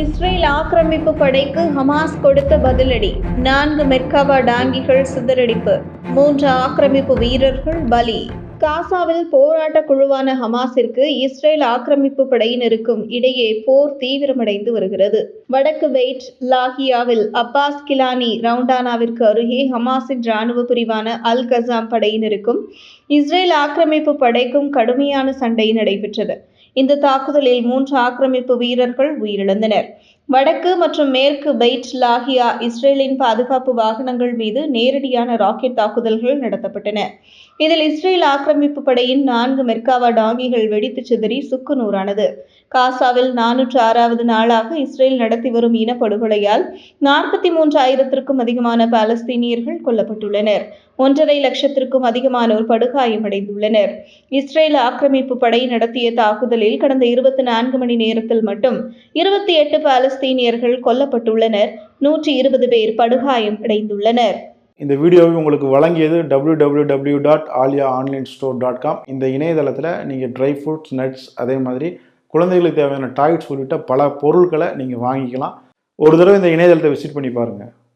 Israel ஆக்கிரமிப்பு படைக்கு Hamas கொடுத்த பதிலடி. நான்கு மெர்காவா டாங்கிகள் சிதறடிப்பு. மூன்று ஆக்கிரமிப்பு வீரர்கள் பலி. காசாவில் போராட்ட குழுவான ஹமாஸிற்கு இஸ்ரேல் ஆக்கிரமிப்பு படையினருக்கும் இடையே போர் தீவிரமடைந்து வருகிறது. வடக்கு வெயிட் லாகியாவில் அப்பாஸ் கிலானி ரவுண்டானாவிற்கு அருகே ஹமாஸின் ராணுவ பிரிவான அல் கசாம் படையினருக்கும் இஸ்ரேல் ஆக்கிரமிப்பு படைக்கும் கடுமையான சண்டை நடைபெற்றது. இந்த தாக்குதலில் மூன்று ஆக்கிரமிப்பு வீரர்கள் உயிரிழந்தனர். வடக்கு மற்றும் மேற்கு பெய்ட் லாகியா இஸ்ரேலின் பாதுகாப்பு வாகனங்கள் மீது நேரடியான ராக்கெட் தாக்குதல்கள் நடத்தப்பட்டன. இதில் இஸ்ரேல் ஆக்கிரமிப்பு படையின் நான்கு மெர்காவா டாங்கிகள் வெடித்து சிதறி சுக்கு நூறானது. காசாவில் நானூற்று ஆறாவது நாளாக இஸ்ரேல் நடத்தி வரும் இனப்படுகொலையால் நாற்பத்தி மூன்று ஆயிரத்திற்கும் அதிகமான பாலஸ்தீனியர்கள் கொல்லப்பட்டுள்ளனர். ஒன்றரை லட்சத்திற்கும் அதிகமானோர் படுகாயமடைந்துள்ளனர். இஸ்ரேல் ஆக்கிரமிப்பு படை நடத்திய தாக்குதலில் கடந்த இருபத்தி நான்கு மணி நேரத்தில் மட்டும் இருபத்தி எட்டு பாலஸ்தீனியர்கள் கொல்லப்பட்டுள்ளனர். நூற்றி இருபது பேர் படுகாயம் அடைந்துள்ளனர். இந்த வீடியோவை உங்களுக்கு வழங்கியது www.alia dot Alia online store dot com இந்த இணையதளத்தில் நீங்கள் ட்ரை ஃப்ரூட்ஸ் நட்ஸ் அதே மாதிரி குழந்தைகளுக்கு தேவையான டாய்ஸ் உள்ளிட்ட பல பொருட்களை நீங்கள் வாங்கிக்கலாம். ஒரு தடவை இந்த இணையதளத்தை விசிட் பண்ணி பாருங்கள்